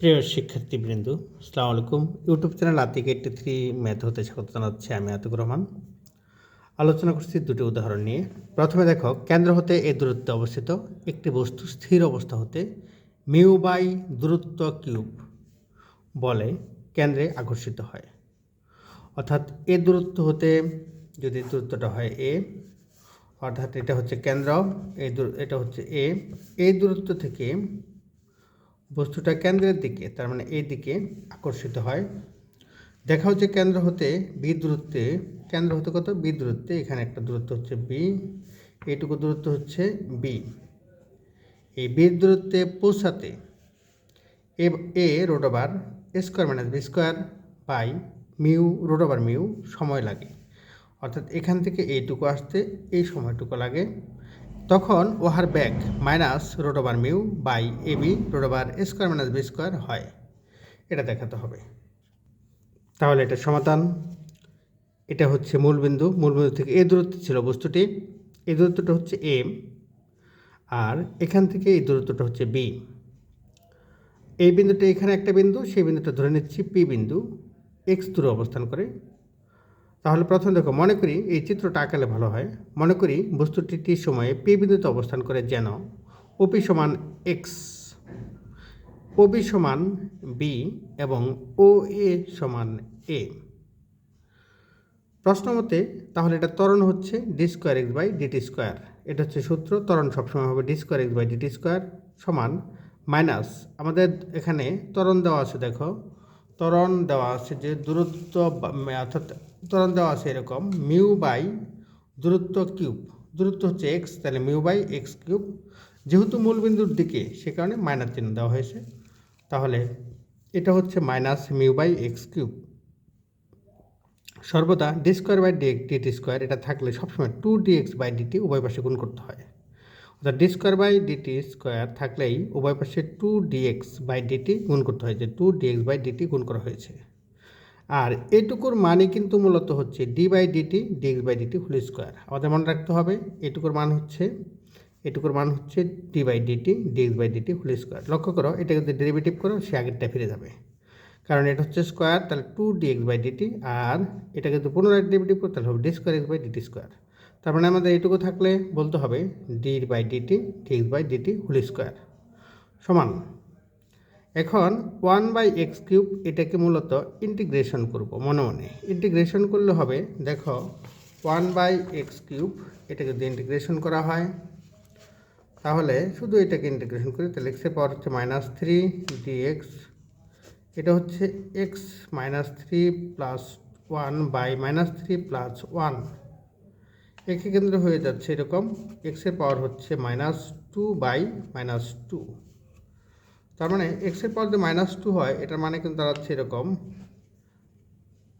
প্রিয় শিক্ষার্থীবৃন্দ, আসসালামু আলাইকুম। YouTube channel Atik eighty three math হতে স্বাগত জানাচ্ছি আমি আতিকুর রহমান। আলোচনা করছি দুটি উদাহরণ নিয়ে। প্রথমে দেখো, কেন্দ্র হতে এই দূরত্বে অবস্থিত, একটি বস্তু স্থির অবস্থা হতে মিউ বাই দূরত্ব কিউব বলে কেন্দ্রে আকর্ষিত হয়। অর্থাৎ এ দূরত্ব হতে যদি দূরত্বটা হয় এ, অর্থাৎ এটা হচ্ছে কেন্দ্র, এই এটা হচ্ছে এ, এই দূরত্ব থেকে বস্তুটা কেন্দ্রের দিকে, তার মানে এই দিকে আকর্ষিত হয়। দেখা হচ্ছে কেন্দ্র হতে বি দূরত্বে কেন্দ্র হতে কত? বি দূরত্বে এখানে একটা দূরত্ব হচ্ছে বি এইটুকু দূরত্ব হচ্ছে বি এই বি দূরত্বে পৌঁছাতে A A root over square minus B square by mu root over mu সময় লাগে। অর্থাৎ এখান থেকে এইটুকু আসতে এই সময়টুকু লাগে। তখন ওহার back minus root over mu by A B root over square minus B square হয়। এটা দেখাতে হবে। তাহলে এটা সমাধান। এটা হচ্ছে মূলবিন্দু মূলবিন্দু থেকে এই দূরত্ব ছিল বস্তুটি। এই দূরত্বটা হচ্ছে এম। আর এখান থেকে এই দূরত্বটা হচ্ছে বি। এই বিন্দুটা এখানে একটা বিন্দু, সেই বিন্দুটা ধরে নিচ্ছি পি বিন্দু। এক্স দূরে অবস্থান করে তাহলে প্রথম দেখো, মনে করি এই চিত্রটা আঁকালে ভালো হয়। মনে করি বস্তুটি টি সময়ে পি বিন্দুতে অবস্থান করে যেন ওপি সমান এক্স ওবি সমান বি এবং ও এ সমান এ। প্রশ্ন মতে, তাহলে এটা ত্বরণ হচ্ছে D square X by D T square. এটা হচ্ছে সূত্র, ত্বরণ সবসময় হবে D square X by D T square সমান মাইনাস। আমাদের এখানে ত্বরণ দেওয়া আছে, দেখো। ত্বরণ দেওয়া আছে যে দূরত্ব অর্থাৎ ত্বরণ দেওয়া আছে এরকম, মিউ বাই দূরত্ব কিউব। দূরত্ব হচ্ছে এক্স তাহলে মিউ বাই এক্স কিউব। যেহেতু মূলবিন্দুর দিকে, সে কারণে মাইনাস চিহ্ন দেওয়া হয়েছে। তাহলে এটা হচ্ছে minus mu by X cube. সর্বদা D square by D D T square এটা থাকলে সবসময় two D X by D T উভয় পাশে গুণ করতে হয়। অর্থাৎ D square by D T square থাকলেই উভয় পাশে two D X by D T গুণ করতে হয়, যে টু ডিএক্স বাই ডিটি গুণ করা হয়েছে। আর এটুকুর মানে কিন্তু মূলত হচ্ছে D by D T D X by D T whole square আমাদের মনে রাখতে হবে, এটুকুর মান হচ্ছে, এটুকুর মান হচ্ছে D by D T D X by D T whole square লক্ষ্য করো, এটা যদি ডেরিভেটিভ করো, সে আগেরটা ফিরে যাবে। কারণ এটা হচ্ছে স্কোয়ার তাহলে two D X by D T আর এটা কিন্তু পুনরায় ডেরিভেটিভ করতে হবে D square X by D T square তার মানে আমাদের এইটুকু থাকলে বলতে হবে D by D T D X by D T whole square সমান। এখন ওয়ান বাই এক্স কিউব এটাকে মূলত ইন্টিগ্রেশন করব মনে মনে। ইন্টিগ্রেশন করলে হবে, দেখো ওয়ান বাই এক্স কিউব এটাকে যদি ইন্টিগ্রেশন করা হয়, তাহলে শুধু এটাকে ইন্টিগ্রেশন করি, তাহলে এক্সের পাওয়ার হচ্ছে মাইনাস থ্রি ডিএক্স এটা হচ্ছে X minus three plus one by minus three plus one একে কেন্দ্র হয়ে যাচ্ছে এরকম এক্সের পাওয়ার হচ্ছে minus two by minus two তার মানে এক্সের পাওয়ার যদি মাইনাস টু হয়, এটার মানে কিন্তু দাঁড়াচ্ছে এরকম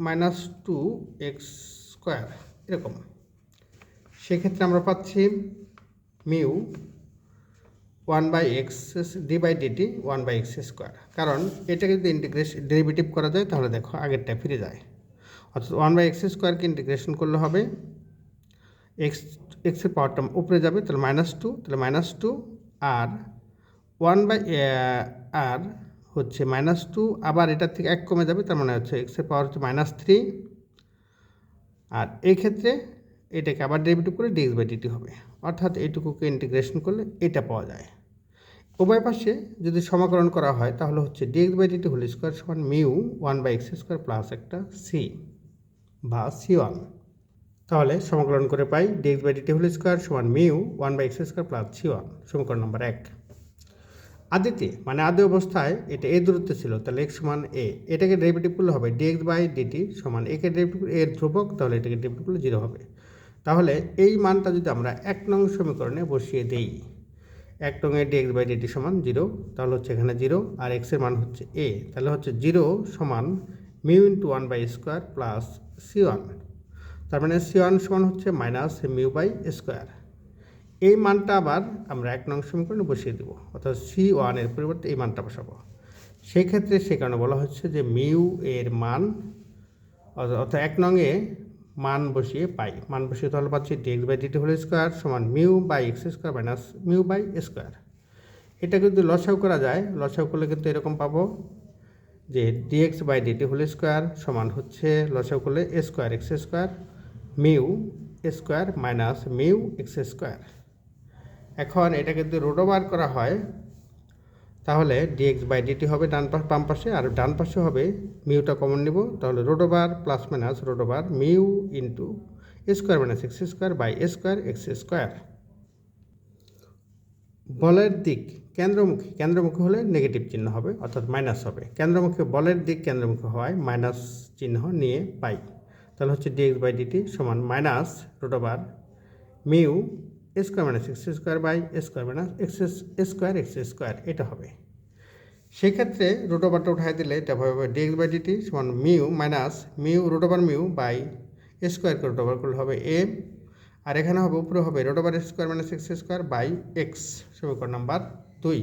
মাইনাস টু এক্স স্কোয়ার এরকম। সেক্ষেত্রে আমরা পাচ্ছি mu one by X D by D T one by X square কারণ এটাকে যদি ইন্টিগ্রেশন ডেরিভেটিভ করা যায়, তাহলে দেখো আগেরটা ফিরে যায়। অর্থাৎ ওয়ান বাই এক্স স্কোয়ারকে ইন্টিগ্রেশন করলে হবে এক্স এক্সের পাওয়ারটা উপরে যাবে, তাহলে মাইনাস টু তাহলে মাইনাস টু আর ওয়ান বাই আর হচ্ছে মাইনাস টু, আবার এটার থেকে এক কমে যাবে, তার মানে হচ্ছে এক্সের পাওয়ার হচ্ছে মাইনাস থ্রি। আর এই ক্ষেত্রে এটাকে আবার ডেরিভেটিভ করে ডিএক্স বাই ডিটি হবে। অর্থাৎ এইটুকুকে ইন্টিগ্রেশন করলে এটা পাওয়া যায়। উভয় পাশে যদি সমাকলন করা হয়, তাহলে হচ্ছে D X by D T whole square সমান mu one by X square plus একটা সি বা সি ওয়ান তাহলে সমাকলন করে পাই D X by D T whole square সমান mu one by X square plus C one সমীকরণ number এক। আদিতে মানে আদি অবস্থায় এটা এ দূরত্ব ছিল, তাহলে এক্স সমান এ এটাকে ডেরিভেটিভ করলে হবে ডিএক্স বাই ডিটি সমান একে ডেরিভেটিভ এর ধ্রুবক, তাহলে এটাকে ডেরিভেটিভ করলে জিরো হবে। তাহলে এই মানটা যদি আমরা এক নং সমীকরণে বসিয়ে দেই, এক নংয়ে D X by D T সমান জিরো তাহলে হচ্ছে এখানে জিরো আর এক্সের মান হচ্ছে এ তাহলে হচ্ছে জিরো সমান mu into one by square plus C one তার মানে সি ওয়ান সমান হচ্ছে মাইনাস মিউ বাই স্কোয়ার এই মানটা আবার আমরা এক নং সমীকরণে বসিয়ে দেবো, অর্থাৎ সি ওয়ানের পরিবর্তে এই মানটা বসাবো। সেই ক্ষেত্রে সে কারণে বলা হচ্ছে যে মিউ এর মান, অর্থাৎ এক নংয়ে মান বসিয়ে পাই। মান বসিয়ে তাহলে পাচ্ছি D X by D T whole square সমান mu by X square minus mu by square এটা যদি লসাও করা যায় লসাও করলে কিন্তু এরকম পাবো যে D X by D T whole square সমান হচ্ছে লসাও করলে square X square mu square minus mu X square এখন এটাকে যদি রোডোবার করা হয়, তাহলে ডিএক্স বাই ডিটি হবে ডান পাশ বাম পাশে, আর ডান পাশে হবে মিউটা কমন নিব, তাহলে root over plus minus root over mu into square minus X square by square X square বলের দিক কেন্দ্রমুখী কেন্দ্রমুখী হলে নেগেটিভ চিহ্ন হবে, অর্থাৎ মাইনাস হবে। কেন্দ্রমুখী বলের দিক কেন্দ্রমুখী হওয়ায় মাইনাস চিহ্ন নিয়ে পাই। তাহলে হচ্ছে ডিএক্স বাই ডিটি সমান minus root over mu square minus x square by square minus x square x square, এটা হবে। সেক্ষেত্রে রোটোবারটা উঠাই দিলে এটা হবে D X by D T সমান mu minus mu root over mu by square স্কোয়ারকে রোটোবার করলে হবে এ আর এখানে হবে উপরে হবে root over square minus X square by X সমীকরণ নাম্বার দুই।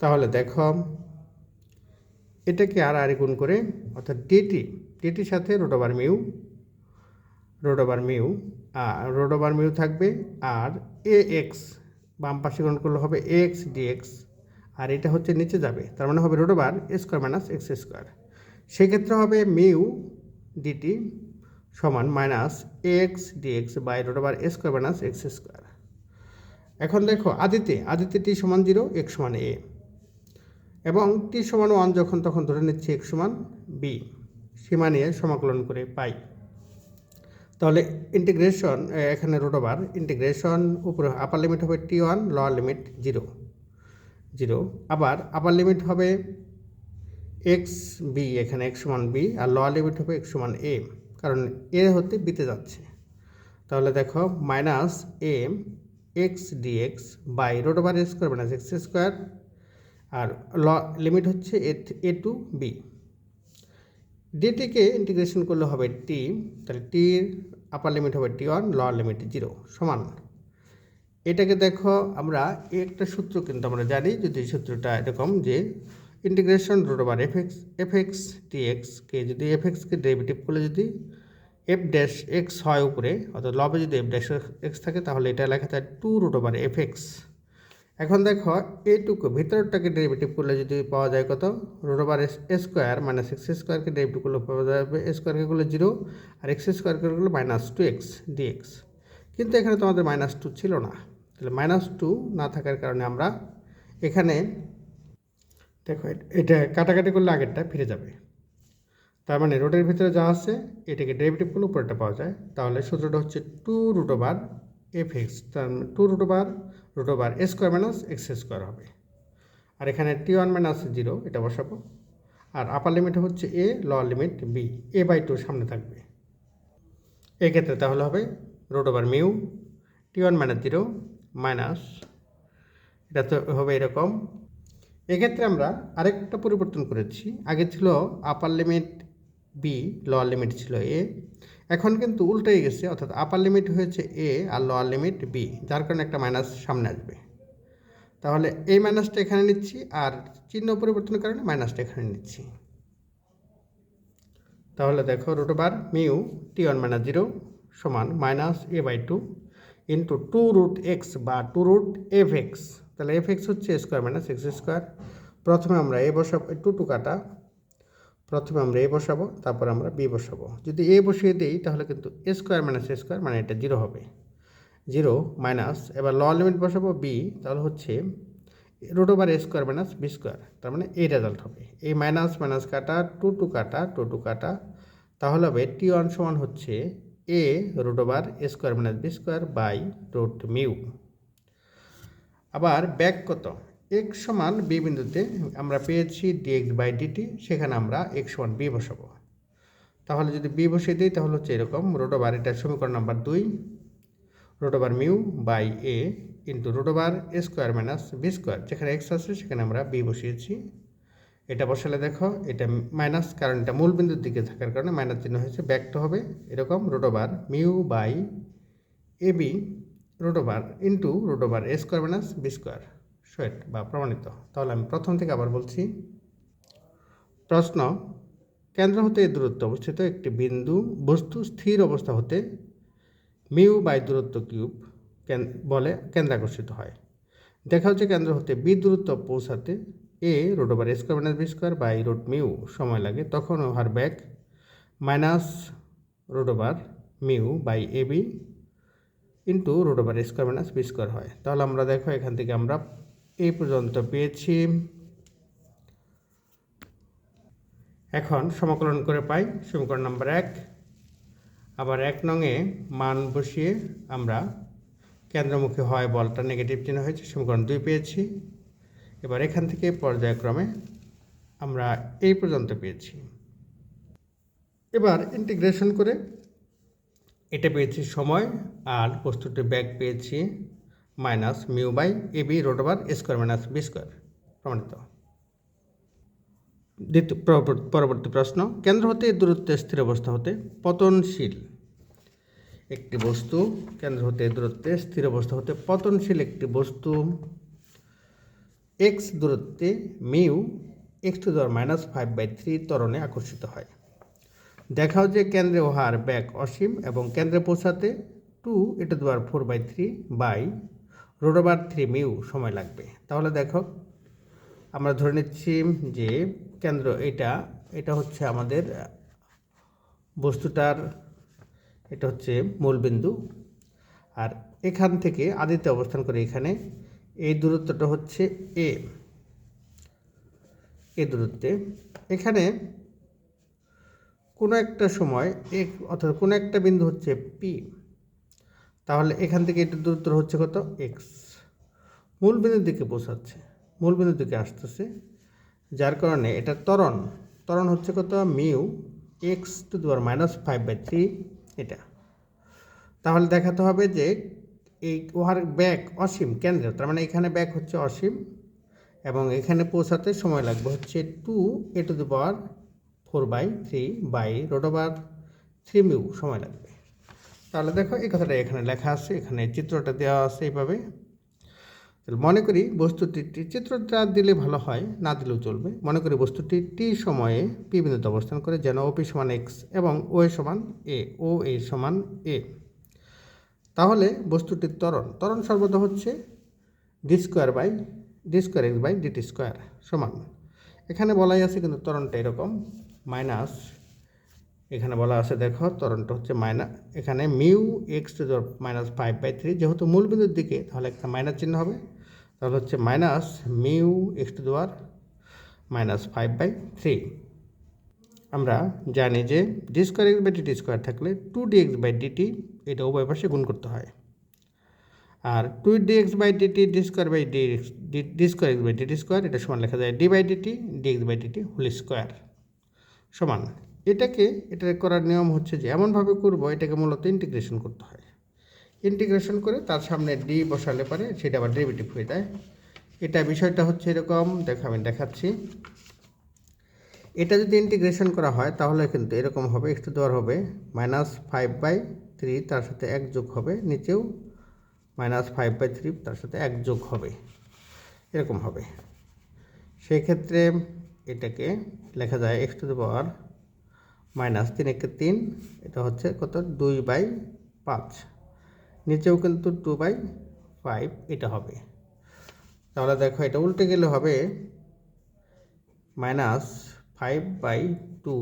তাহলে দেখো, এটাকে আর আর গুণ করে, অর্থাৎ ডিটি ডিটির সাথে root over mu root over mu আর রোডোবার মিউ থাকবে আর এ এক্স বাম পাশে গ্রহণ করলে হবে এ এক্স ডিএক্স আর এটা হচ্ছে নিচে যাবে, তার মানে হবে root root over square minus X square. সেক্ষেত্রে হবে মিউ ডিটি সমান minus X D X by root root over square minus X square. এখন দেখো আদিতে আদিতে টি সমান জিরো এক্স সমান এ এবং টি সমান ওয়ান যখন, তখন ধরে নিচ্ছি এক্স সমান বি সীমা নিয়ে সমাকলন করে পাই। তাহলে ইন্টিগ্রেশন এখানে রোটোবার ইন্টিগ্রেশন উপরে আপার লিমিট হবে T one lower limit zero zero আবার আপার লিমিট হবে এক্স বি এখানে এক্স সমান বি আর লোয়ার লিমিট হবে এক্স সমান এ কারণ এ হতে বিতে যাচ্ছে। তাহলে দেখো minus A X D X by root over root over square minus X square R law limit হচ্ছে এ টু বি ডিটিকে ইন্টিগ্রেশন করলে হবে টি তাহলে টির আপার লিমিট হবে T one lower limit zero সমান। এটাকে দেখো, আমরা একটা সূত্র কিন্তু আমরা জানি, যদি সূত্রটা এরকম যে integration root over f x f x t যদি এফ এক্সকে ডেরিভেটিভ করলে যদি এফ ড্যাশ এক্স হয় উপরে, অর্থাৎ লবে যদি এফ ড্যাশ এক্স থাকে, তাহলে এটা লেখা থাকে two root over f x এখন দেখো, এইটুকু ভিতরটাকে ডেরিভেটিভ করলে যদি পাওয়া যায় কত? Root over square minus x স্কোয়ারকে ডেরিভেটিভ করলে পাওয়া যাবে স্কোয়ারকে করলে জিরো আর এক্স স্কোয়ারকে করলে মাইনাস টু এক্স ডিএক্স কিন্তু এখানে তোমাদের মাইনাস টু ছিল না। তাহলে মাইনাস টু না থাকার কারণে আমরা এখানে, দেখো এটা কাটাকাটি করলে আগেরটা ফিরে যাবে। তার মানে রোডের ভিতরে যা আছে, এটাকে ডেরিভেটিভ করলে উপরেটা পাওয়া যায়। তাহলে সূত্রটা হচ্ছে two root over f x তার two root over root over a square minus x square হবে। আর এখানে টি ওয়ান মাইনাস জিরো এটা বসাবো। আর আপার লিমিট হচ্ছে a lower limit b a by two সামনে থাকবে। এক্ষেত্রে তাহলে হবে root over mu t one minus zero minus এটা তো হবে এরকম। এক্ষেত্রে আমরা আরেকটা পরিবর্তন করেছি। আগে ছিল upper limit b lower limit ছিল এ এখন কিন্তু উল্টাই গেছে, অর্থাৎ আপার লিমিট হয়েছে এ আর লোয়ার লিমিট বি যার কারণে একটা মাইনাস সামনে আসবে। তাহলে এই মাইনাসটা এখানে নিচ্ছি আর চিহ্ন পরিবর্তনের কারণে মাইনাসটা এখানে নিচ্ছি। তাহলে দেখো root over mu t one minus zero সমান minus a by two into two root x বা টু রুট এফ এক্স তাহলে এফ এক্স হচ্ছে স্কোয়ার মাইনাস এক্স স্কোয়ার প্রথমে আমরা এ বসাবো টু টু কাটা। প্রথমে আমরা এ বসাবো, তারপর আমরা বি বসাবো। যদি এ বসিয়ে দিই, তাহলে কিন্তু a square minus a square মানে এটা জিরো হবে। জিরো মাইনাস, এবার ল লিমিট বসাবো বি, তাহলে হচ্ছে root over a square minus b square, তার মানে এই রেজাল্ট হবে। এই মাইনাস মাইনাস কাটা, টু টু কাটা, টু টু কাটা, তাহলে হবে টি ওয়ান সমান হচ্ছে a root over a square minus b square by root mu. আবার ব্যাক কত? এক্স সমান বি বিন্দুতে আমরা পেয়েছি ডিএক্স বাই ডিটি সেখানে আমরা এক্স সমান বি বসাবো। তাহলে যদি বি বসিয়ে দিই, তাহলে হচ্ছে এরকম রোটোবার এটা সমীকরণ নাম্বার দুই root over mu by a into root over a square minus b square যেখানে এক্স আছে, সেখানে আমরা বি বসিয়েছি। এটা বসালে দেখো, এটা মাইনাস কারণ এটা মূল বিন্দুর দিকে থাকার কারণে মাইনাস চিহ্ন হয়েছে ব্যাকটা হবে। এরকম root over mu by a b root over into root over a square minus b square sweat বা প্রমাণিত। তাহলে আমি প্রথম থেকে আবার বলছি, প্রশ্ন, কেন্দ্র হতে দূরত্ব অবস্থিত একটি বিন্দু, বস্তু স্থির অবস্থা হতে মিউ বাই দূরত্ব কিউব বলে কেন্দ্রাকর্ষিত হয়। দেখা হচ্ছে কেন্দ্র হতে বি দূরত্ব পৌঁছাতে a root over square minus b square by root mu সময় লাগে, তখন over back minus root over mu by a b into root over square minus b square হয়। তাহলে আমরা দেখো এখান থেকে আমরা এই পর্যন্ত পেয়েছি। এখন সমাকলন করে পাই সমীকরণ নাম্বার এক। আবার এক নংয়ে মান বসিয়ে আমরা কেন্দ্রমুখী হয় বলটা নেগেটিভ চিহ্ন হয়েছে, সমীকরণ দুই পেয়েছি। এবার এখান থেকে পর্যায়ক্রমে আমরা এই পর্যন্ত পেয়েছি। এবার ইন্টিগ্রেশন করে এটা পেয়েছি সময় আর বস্তুটি ব্যাগ পেয়েছি। Minus mu by a b root over square minus b square প্রমাণিত। দ্বিতীয়, পরবর্তী- প্রশ্ন, কেন্দ্র হতে দূরত্বে স্থির অবস্থা হতে পতনশীল একটি বস্তু, কেন্দ্র হতে দূরত্বে স্থির অবস্থা হতে পতনশীল একটি বস্তু, এক্স দূরত্বে মিউ এক্স টু দেওয়ার মাইনাস ফাইভ বাই থ্রি ত্বরণে আকর্ষিত হয়। দেখাও যে কেন্দ্রে উহার ব্যাক অসীম এবং কেন্দ্রে পৌঁছাতে টু এটা দেওয়ার four by three by root over three mu সময় লাগবে। তাহলে দেখো, আমরা ধরে নিচ্ছি যে কেন্দ্র এটা এটা হচ্ছে আমাদের, বস্তুটার, এটা হচ্ছে মূলবিন্দু। আর এখান থেকে আদিতে অবস্থান করে এখানে, এই দূরত্বটা হচ্ছে এ এ দূরত্বে। এখানে কোনো একটা সময় এক অর্থাৎ কোনো একটা বিন্দু হচ্ছে পি তাহলে এখান থেকে এটা দূরত্ব হচ্ছে কত? এক্স মূল বিন্দুর দিকে পৌঁছাচ্ছে। মূল বিন্দুর দিকে আসতেছে, যার কারণে এটা ত্বরণ। ত্বরণ হচ্ছে কত? মিউ এক্স টু দেওয়ার মাইনাস ফাইভ বাই থ্রি এটা। তাহলে দেখাতে হবে যে এই উহার ব্যাক অসীম কেন্দ্রে, তার মানে এখানে ব্যাক হচ্ছে অসীম এবং এখানে পৌঁছাতে সময় লাগবে হচ্ছে two a to the power four by three by root over three mu সময় লাগবে। তাহলে দেখো এই কথাটা এখানে লেখা আছে, এখানে চিত্রটা দেওয়া আছে এইভাবে। মনে করি বস্তুটি টি, চিত্রটা দিলে ভালো হয়, না দিলেও চলবে। মনে করি বস্তুটি টি সময়ে বিন্দুতে অবস্থান করে, যেন ওপি সমান এক্স এবং ও এ সমান এ, ও এ সমান এ। তাহলে বস্তুটির ত্বরণ ত্বরণ সর্বদা হচ্ছে d square by, d square x by dt square সমান। এখানে বলাই আছে কিন্তু ত্বরণটা এরকম, মাইনাস এখানে বলা আছে, দেখো, ত্বরণটা হচ্ছে মাইনাস এখানে mu x to minus five by three যেহেতু মূল বিন্দুর দিকে, তাহলে একটা মাইনাস চিহ্ন হবে। তাহলে হচ্ছে মাইনাস মিউ এক্স টু দেওয়ার মাইনাস ফাইভ বাই থ্রি। আমরা জানি যে d square x by dt square থাকলে two d x by dt এটা উভয় পাশে গুণ করতে হয়। আর two d x by dt d square by d x, d square x by dt square, এটা সমান লেখা যায় d by dt d x by dt whole square. সমান। এটাকে, এটা করার নিয়ম হচ্ছে যে এমনভাবে করব, এটাকে মূলত ইন্টিগ্রেশন করতে হয়। ইন্টিগ্রেশন করে তার সামনে ডি বসালে পারে সেটা আবার ডেরিভেটিভ হয়ে যায়। এটা বিষয়টা হচ্ছে এরকম, দেখো আমি দেখাচ্ছি। এটা যদি ইন্টিগ্রেশন করা হয়, তাহলে কিন্তু এরকম হবে এক্স টু দেওয়ার হবে মাইনাস ফাইভ বাই থ্রি তার সাথে এক যোগ হবে, নিচেও মাইনাস ফাইভ বাই থ্রি তার সাথে এক যোগ হবে, এরকম হবে। সেই ক্ষেত্রে এটাকে লেখা যায় x to the power minus তিন একে তিন, এটা হচ্ছে কত? দুই বাই পাঁচ। নিচেও কিন্তু টু বাই ফাইভ এটা হবে। তাহলে দেখো এটা উল্টে গেলে হবে minus five by two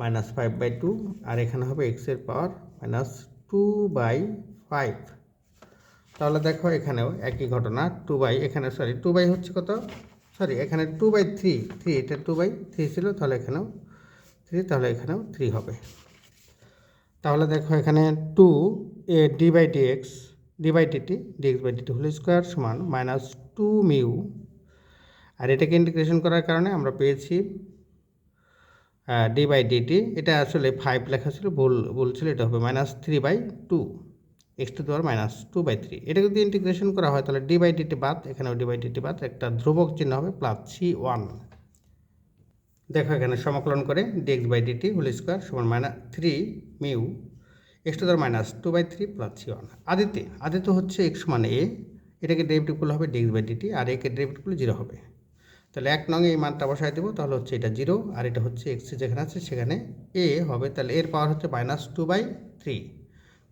minus five by two আর এখানে হবে এক্সের power minus two by five তাহলে দেখো এখানেও একই ঘটনা টু বাই, এখানে সরি টু বাই হচ্ছে কত? সরি এখানে টু বাই থ্রি থ্রি এটা টু বাই থ্রি ছিল, তাহলে এখানেও থ্রি তাহলে এখানেও থ্রি হবে। তাহলে দেখো এখানে two a d by d x d by dt d x by dt whole square সমান মাইনাস টু মিউ আর এটাকে ইন্টিগ্রেশন করার কারণে আমরা পেয়েছি ডি বাই ডিটি এটা আসলে ফাইভ লেখা ছিল, ভুল ভুল ছিল, এটা হবে minus three by two x to দেওয়ার মাইনাস টু বাই থ্রি এটা যদি ইন্টিগ্রেশন করা হয়, তাহলে ডি বাই ডিটি বাদ, এখানেও ডি বাই ডিটি বাদ, একটা ধ্রুবক চিহ্ন হবে প্লাস সি ওয়ান দেখো এখানে সমাকলন করে dx by dt whole square সমান minus three mu x to দেওয়ার minus two by three plus c one আদিতে আদিতে হচ্ছে এক্স সমান এ এটাকে ডেরিভেটিভ করলে হবে ডিএক্স বাই ডিটি আর একে ডেরিভেটিভ করলে জিরো হবে। তাহলে এক নঙে এই মানটা বসায় দেবো, তাহলে হচ্ছে এটা জিরো আর এটা হচ্ছে এক্স যেখানে আছে সেখানে এ হবে। তাহলে এর পাওয়ার হচ্ছে minus two by three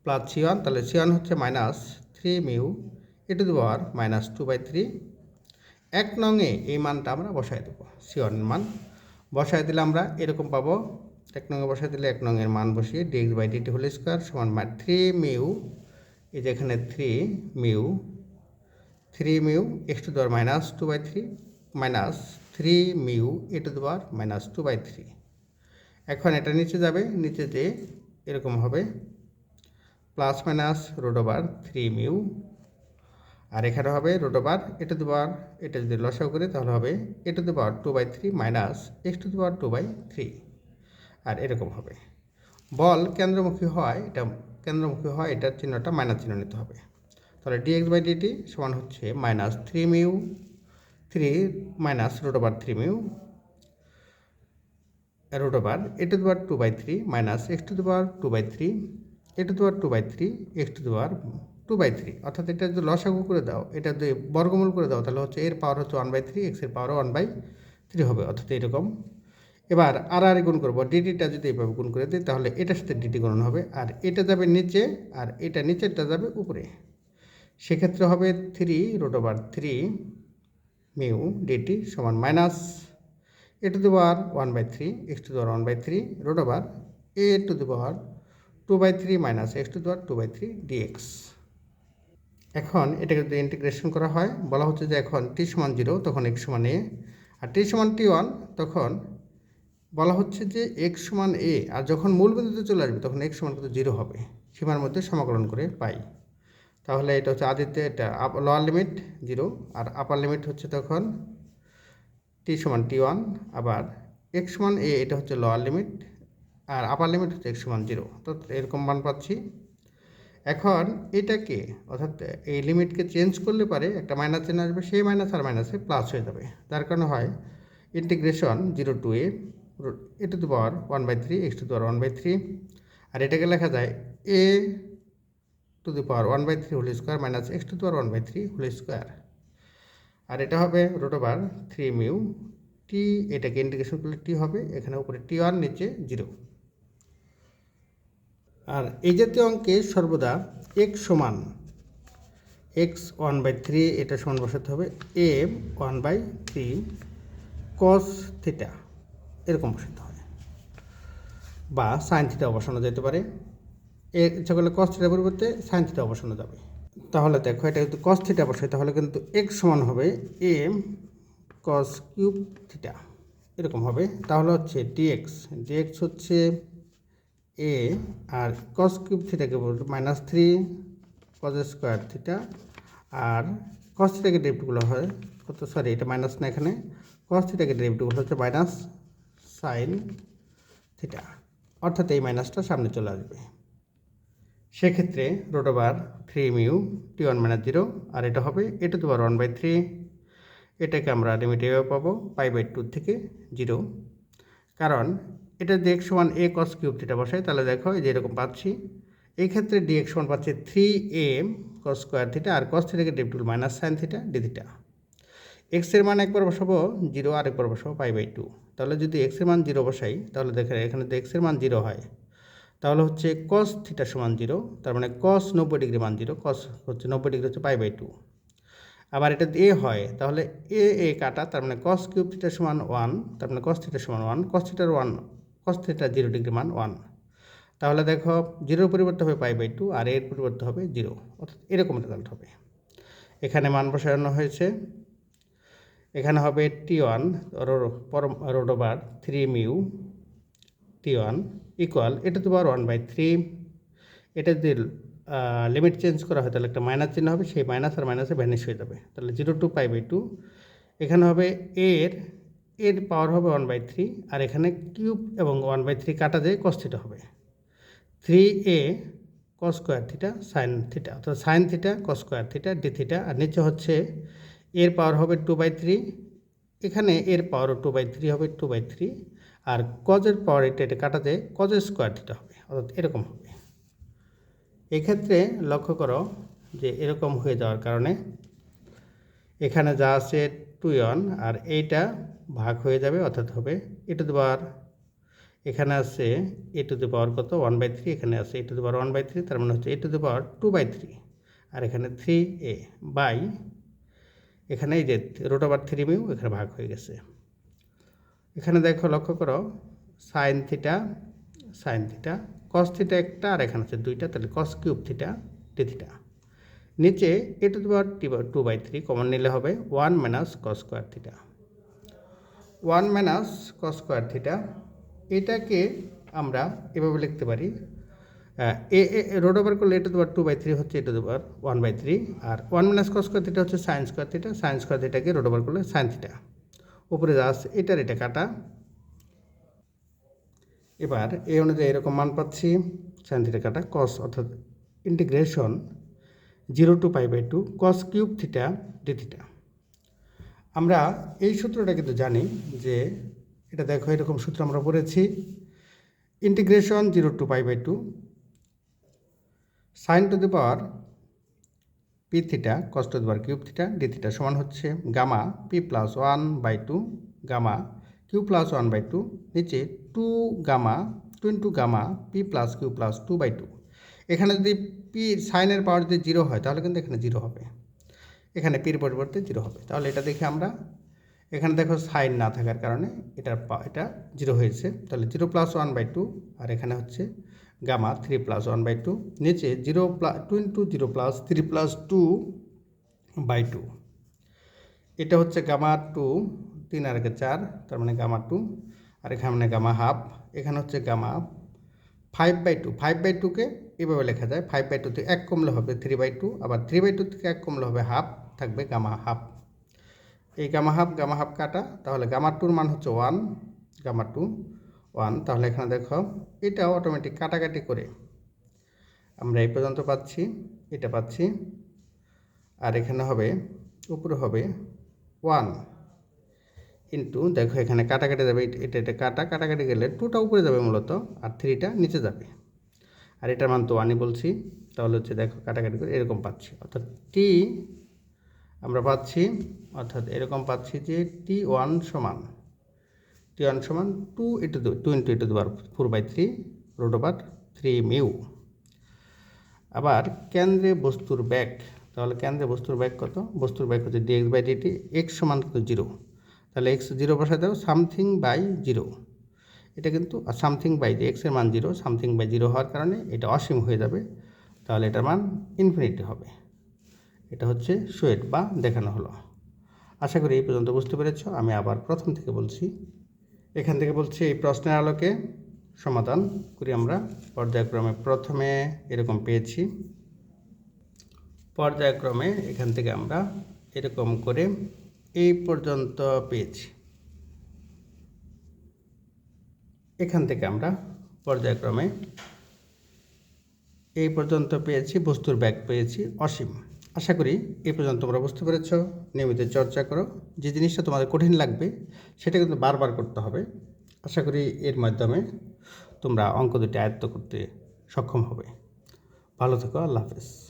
plus c one তাহলে সি ওয়ান হচ্ছে minus three mu a to the power minus two by three এক নংয়ে এই মানটা আমরা বসায় দেবো সি ওয়ানের মান। বসাই দিলে আমরা এরকম পাবো। এক নঙে বসাই দিলে এক নংয়ের মান বসিয়ে dx by dt whole square সমান থ্রি মিউ এই যে এখানে three mu three mu x to দেওয়ার minus two by three minus three mu a to দেওয়ার মাইনাস টু বাই থ্রি এখন এটা নিচে যাবে, নিচে যে এরকম হবে plus minus root over three mu আর এখানে হবে রোড ওভার এটা দেওয়ার এটা যদি লসাও করে তাহলে হবে এ টু দেওয়ার two by three minus x to দেওয়ার টু বাই থ্রি আর এরকম হবে। বল কেন্দ্রমুখী হয়, এটা কেন্দ্রমুখী হয় এটার চিহ্নটা মাইনাস চিহ্ন নিতে হবে। তাহলে ডিএক্স বাই ডিটি সমান হচ্ছে minus three mu three minus root over three mu root over a to দেওয়ার two by three minus x to দেওয়ার two by three a to দেওয়ার two by three x to দেওয়ার two by three অর্থাৎ এটা যদি লসাগু করে দাও, এটা যদি বর্গমূল করে দাও, তাহলে হচ্ছে এর পাওয়ার হচ্ছে ওয়ান বাই থ্রি এক্সের পাওয়ার ওয়ান বাই থ্রি হবে, অর্থাৎ এরকম। এবার আর আর গুণ করব ডিটিটা যদি এইভাবে গুণ করে দিই, তাহলে এটার সাথে ডিটি গুণন হবে, আর এটা যাবে নিচে, আর এটা নিচেরটা যাবে উপরে। সেক্ষেত্রে হবে three root over three mu dt সমান minus a to the power one by three x to the power one by three root over a to the power two by three minus x to the power two by three dx এখন এটাকে যদি integration করা হয়, বলা হচ্ছে যে এখন টি সমান জিরো তখন এক্স সমান এ আর টি সমান টি ওয়ান তখন বলা হচ্ছে যে এক্স সমান এ আর যখন মূল বিন্দুতে চলে আসবে, তখন এক্স সমান কিন্তু জিরো হবে, সীমার মধ্যে সমাকলন করে পাই। তাহলে এটা হচ্ছে আদিতে এটা আপ লোয়ার লিমিট জিরো আর আপার লিমিট হচ্ছে তখন টি সমান টি ওয়ান আবার এক্স সমান এ এটা হচ্ছে লোয়ার লিমিট আর আপার লিমিট হচ্ছে এক্স সমান জিরো তো এরকম মান পাচ্ছি। এখন এটাকে, অর্থাৎ এই লিমিটকে চেঞ্জ করলে পারে একটা মাইনাস চেন আসবে, সেই মাইনাস আর মাইনাসে প্লাস হয়ে যাবে। তার কারণে হয় integration zero to a a to the power one by three x to the power one by three আর এটাকে লেখা যায় a to the power one by three whole square minus x to the power one by three whole square আর এটা হবে root over three mu t এটাকে integration করলে টি হবে, এখানে উপরে টি ওয়ান নিচে জিরো আর এই জাতীয় অঙ্কে সর্বদা এক্স সমান এক্স ওয়ান বাই থ্রি এটা সমান বসাতে হবে। A one by three cos theta এরকম বসাতে হয় বা সাইন থিটা বসানো যেতে পারে। এ কস থিটা পরিবর্তে সাইন থিটা বসানো যাবে। তাহলে দেখো, এটা যদি কস থিটা বসাই, তাহলে কিন্তু এক্স সমান হবে এ কস কিউব থিটা এরকম হবে। তাহলে হচ্ছে ডিএক্স ডিএক্স হচ্ছে এ আর কস কিউব থিটাকে বলতে minus three cos square theta আর কস থিটাকে ডেরিভেটিভগুলো হয়, কত সরি এটা মাইনাস না এখানে কস থিটাকে ডেরিভেটিভগুলো হচ্ছে মাইনাস সাইন থিটা অর্থাৎ এই মাইনাসটা সামনে চলে আসবে। সেক্ষেত্রে root over three mu t one minus zero আর এটা হবে a to power one by three এটাকে আমরা লিমিট পাবো পাই বাই টু থেকে জিরো কারণ এটা যদি এক্স সমান এ কস কিউব থিটা বসাই, তাহলে দেখো যে এরকম পাচ্ছি। এই ক্ষেত্রে ডি এক্স সমান পাচ্ছে three a cos square theta R cos থিটাকে ডেপটুল minus sine theta d theta এক্সের মান একবার বসাবো জিরো আর একবার বসাবো পাই বাই টু তাহলে যদি এক্সের মান জিরো বসাই, তাহলে দেখেন এখানে তো এক্সের মান জিরো হয়। তাহলে হচ্ছে কস থিটা সমান জিরো তার মানে কস নব্বই ডিগ্রি মান জিরো কস হচ্ছে নব্বই ডিগ্রি হচ্ছে পাই বাই টু আবার এটা এ হয়, তাহলে এ এ কাটা, তার মানে কস কিউব থিটা সমান ওয়ান তার মানে কস থিটা সমান ওয়ান কস থিটার one cos theta zero degree মান ওয়ান তাহলে দেখো জিরোর পরিবর্তে হবে পাই বাই টু আর এর পরিবর্তে হবে জিরো অর্থাৎ এরকম রেজাল্ট হবে। এখানে মান বসানো হয়েছে। এখানে হবে t one root over three mu t one equal এটা তো বার ওয়ান বাই থ্রি এটা যদি লিমিট চেঞ্জ করা হয় তাহলে একটা মাইনাস চিহ্ন হবে, সেই মাইনাস আর মাইনাসে ভ্যানিশ হয়ে যাবে। তাহলে zero to pi by two এখানে হবে এর এর পাওয়ার হবে ওয়ান বাই থ্রি আর এখানে কিউব এবং ওয়ান বাই থ্রি কাটা যায় কস থিটা হবে। Three a cos square theta sine theta অর্থাৎ sine theta cos square theta d theta আর নিচে হচ্ছে এর পাওয়ার হবে টু বাই থ্রি এখানে এর পাওয়ারও টু বাই থ্রি হবে টু বাই থ্রি আর কজের পাওয়ার এটা এটা কাটা যায় কজের স্কোয়ার থিটা হবে, অর্থাৎ এরকম হবে। এক্ষেত্রে লক্ষ্য করো যে এরকম হয়ে যাওয়ার কারণে এখানে যা আছে টু ওয়ান আর এইটা ভাগ হয়ে যাবে, অর্থাৎ হবে এটা দুবার এখানে আছে এ টু দি পাওয়ার কত? ওয়ান বাই থ্রি এখানে আছে a to the power one by three তার মানে হচ্ছে a to the power two by three আর এখানে থ্রি এ বাই এখানে এই যে রোট ওভার থ্রি মিউ এখানে ভাগ হয়ে গেছে। এখানে দেখো, লক্ষ্য করো sine theta sine theta cos theta একটা, আর এখানে হচ্ছে দুইটা, তাহলে cos cube theta d theta নিচে a to the t two by three common নিলে হবে one minus cos square theta. One minus cos square theta, এটাকে আমরা এভাবে লিখতে পারি এ রোড ওভার করলে এ টু দেওয়ার টু বাই থ্রি হচ্ছে এ টু দেওয়ার one by three, R one minus cos square theta হচ্ছে sine square theta, sine square থিটাকে root over করলে সাইন থিটা। উপরে যা আছে এটার এটা কাটা। এবার এই অনুযায়ী এরকম মান পাচ্ছি, সাইন থিটা কাটা, কস অর্থাৎ integration zero to pi by two cos cube theta d theta আমরা এই সূত্রটা কিন্তু জানি যে এটা দেখো, এরকম সূত্র আমরা পড়েছি। Integration zero to pi by two sine to the power p theta cos to the power q theta d theta সমান হচ্ছে gamma p plus one by two gamma q plus one by two নিচে two gamma two into gamma p plus q plus two by two এখানে যদি P সাইনের পাওয়ার যদি zero হয়, তাহলে কিন্তু এখানে জিরো হবে। এখানে পির পরিবর্তে জিরো হবে। তাহলে এটা দেখে আমরা, এখানে দেখো সাইন না থাকার কারণে এটার এটা জিরো হয়েছে। তাহলে zero plus one by two আর এখানে হচ্ছে gamma three plus one by two নিচে zero plus two into zero plus three plus two by two এটা হচ্ছে গামা টু তিন আর একে চার, তার মানে গামা টু আর এখানে গামা হাফ এখানে হচ্ছে gamma five by two five by টুকে এভাবে লেখা যায় ফাইভ বাই টু থেকে এক কমলে হবে থ্রি বাই টু আবার থ্রি বাই টু থেকে এক কমলে হবে হাফ থাকবে গামা হাফ এই গামা হাফ গামা হাফ কাটা, তাহলে গামা টুর মান হচ্ছে ওয়ান গামা টু ওয়ান তাহলে এখানে দেখো এটাও অটোমেটিক কাটাকাটি করে আমরা এই পর্যন্ত পাচ্ছি, এটা পাচ্ছি, আর এখানে হবে, উপরে হবে ওয়ান ইন্টু দেখো এখানে কাটাকাটি যাবে, এটা- এটা এটা কাটা, কাটাকাটি গেলে টুটা উপরে যাবে মূলত, আর থ্রিটা নিচে যাবে। আর এটার মান তো ওয়ানই বলছি, তাহলে হচ্ছে দেখো কাটাকাটি করে এরকম পাচ্ছি। অর্থাৎ টি আমরা পাচ্ছি, অর্থাৎ এরকম পাচ্ছি যে টি ওয়ান সমান টি ওয়ান সমান two into two into into দুবার four by three rod over three mu আবার কেন্দ্রে বস্তুর ব্যাগ তাহলে কেন্দ্রে বস্তুর ব্যাগ কত? বস্তুর ব্যাগ হচ্ছে ডিএক্স বাই ডিটি এক্স সমান কত জিরো তাহলে এক্স জিরো বসায় দাও সামথিং বাই জিরো এটা কিন্তু সামথিং বাই যে এক্সের মান জিরো সামথিং বাই জিরো হওয়ার কারণে এটা অসীম হয়ে যাবে। তাহলে এটার মান ইনফিনিটি হবে। এটা হচ্ছে সুয়েট বা দেখানো হলো। আশা করি এই পর্যন্ত বুঝতে পেরেছ। আমি আবার প্রথম থেকে বলছি। এখান থেকে বলছি, এই প্রশ্নের আলোকে সমাধান করি আমরা। পর্যায়ক্রমে প্রথমে এরকম পেয়েছি। পর্যায়ক্রমে এখান থেকে আমরা এরকম করে এই পর্যন্ত পেয়েছি। এখান থেকে আমরা পর্যায়ক্রমে এই পর্যন্ত পেয়েছি, বস্তুর ব্যাগ পেয়েছি, অসীম। আশা করি এই পর্যন্ত তোমরা বুঝতে পেরেছ, নিয়মিত চর্চা করো। যে জিনিসটা তোমাদের কঠিন লাগবে, সেটা কিন্তু বারবার করতে হবে। আশা করি এর মাধ্যমে তোমরা অঙ্ক দুটি আয়ত্ত করতে সক্ষম হবে। ভালো থেকো, আল্লাহ হাফেজ।